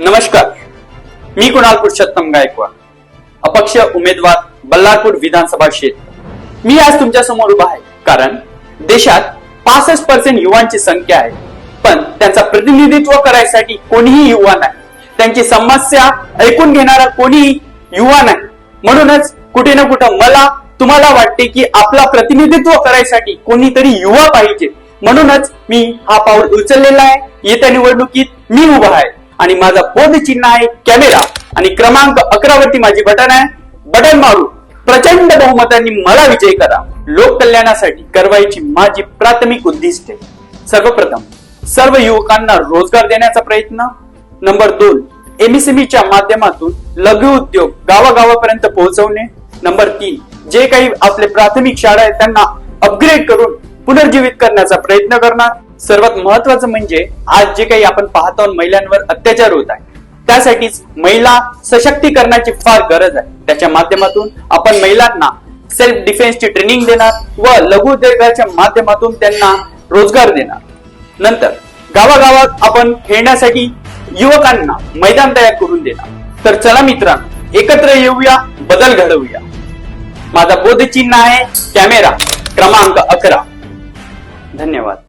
नमस्कार. मी कुणाल पुरुषोत्तम गायकवाड अपक्ष उमेदवार बल्लारपूर विधानसभा क्षेत्र. मी आज तुमच्यासमोर उभा आहे कारण देशात पासष्ट पर्सेंट युवांची संख्या आहे. पण त्यांचा प्रतिनिधित्व करायसाठी कोणीही युवा नाही. त्यांची समस्या ऐकून घेणारा कोणीही युवा नाही. म्हणूनच कुठे ना कुठं मला तुम्हाला वाटते की आपला प्रतिनिधित्व करायसाठी कोणीतरी युवा पाहिजे. म्हणूनच मी हा पाऊल उचललेला आहे. येत्या निवडणुकीत मी उभा आहे. आणि माझा बोध चिन्ह आहे कॅमेरा. आणि क्रमांक अकरा वरती माझी बटन आहे. बटन मारू. प्रचंड बहुमतांनी मला विजय करा. लोक कल्याणासाठी करवायची माझी प्राथमिक उद्दिष्टे सर्वप्रथम सर्व युवकांना रोजगार देण्याचा प्रयत्न. नंबर दोन एमएसएमईच्या माध्यमातून लघु उद्योग गावागावापर्यंत पोहोचवणे. नंबर तीन जे काही आपले प्राथमिक शाळा आहेत त्यांना अपग्रेड करून पुनर्जीवित करण्याचा प्रयत्न करणार. सर्वात महत्वाचं म्हणजे आज जे काही आपण पाहतो महिलांवर अत्याचार होत आहे त्यासाठीच महिला सशक्तीकरणाची फार गरज आहे. त्याच्या माध्यमातून आपण महिलांना सेल्फ डिफेन्सची ट्रेनिंग देणार व लघु उद्योगाच्या माध्यमातून त्यांना रोजगार देणार. नंतर गावागावात आपण खेळण्यासाठी युवकांना मैदान तयार करून देणार. तर चला मित्रांनो एकत्र येऊया बदल घडवूया. माझा बोधचिन्ह आहे कॅमेरा क्रमांक अकरा. धन्यवाद.